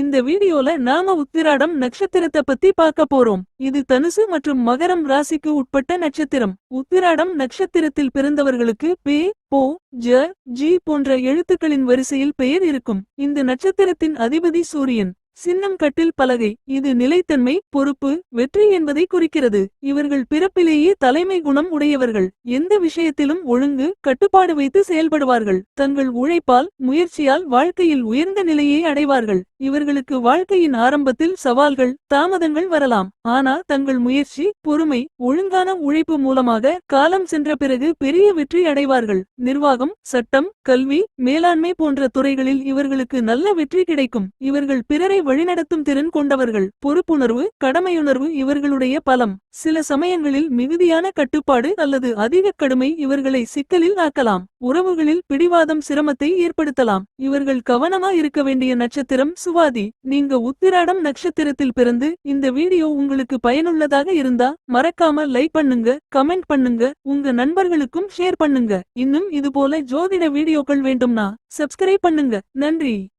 இந்த வீடியோல நாம உத்திராடம் நட்சத்திரத்தை பத்தி பார்க்க போறோம். இது தனுசு மற்றும் மகரம் ராசிக்கு உட்பட்ட நட்சத்திரம். உத்திராடம் நட்சத்திரத்தில் பிறந்தவர்களுக்கு பே போ ஜ ஜி போன்ற எழுத்துக்களின் வரிசையில் பெயர் இருக்கும். இந்த நட்சத்திரத்தின் அதிபதி சூரியன். சின்னம் கட்டில் பலகை. இது நிலைத்தன்மை பொறுப்பு வெற்றி என்பதை குறிக்கிறது. இவர்கள் பிறப்பிலேயே தலைமை குணம் உடையவர்கள். எந்த விஷயத்திலும் ஒழுங்கு கட்டுப்பாடு வைத்து செயல்படுவார்கள். தங்கள் உழைப்பால் முயற்சியால் வாழ்க்கையில் உயர்ந்த நிலையை அடைவார்கள். இவர்களுக்கு வாழ்க்கையின் ஆரம்பத்தில் சவால்கள் தாமதங்கள் வரலாம். ஆனால் தங்கள் முயற்சி பொறுமை ஒழுங்கான உழைப்பு மூலமாக காலம் சென்ற பிறகு பெரிய வெற்றி அடைவார்கள். நிர்வாகம் சட்டம் கல்வி மேலாண்மை போன்ற துறைகளில் இவர்களுக்கு நல்ல வெற்றி கிடைக்கும். இவர்கள் பிறரை வழிநடத்தும் திறன் கொண்டவர்கள். பொறுப்புணர்வு கடமையுணர்வு இவர்களுடைய பலம். சில சமயங்களில் மிகுதியான கட்டுப்பாடு அல்லது அதிக கடுமை இவர்களை சிக்கலில் ஆக்கலாம். உறவுகளில் பிடிவாதம் சிரமத்தை ஏற்படுத்தலாம். இவர்கள் கவனமா இருக்க வேண்டிய நட்சத்திரம் சுவாதி. நீங்க உத்திராடம் நட்சத்திரத்தில் பிறந்து இந்த வீடியோ உங்களுக்கு பயனுள்ளதாக இருந்தா மறக்காம லைக் பண்ணுங்க கமெண்ட் பண்ணுங்க உங்க நண்பர்களுக்கும் ஷேர் பண்ணுங்க. இன்னும் இது போல ஜோதிட வீடியோக்கள் வேண்டும்னா சப்ஸ்கிரைப் பண்ணுங்க. நன்றி.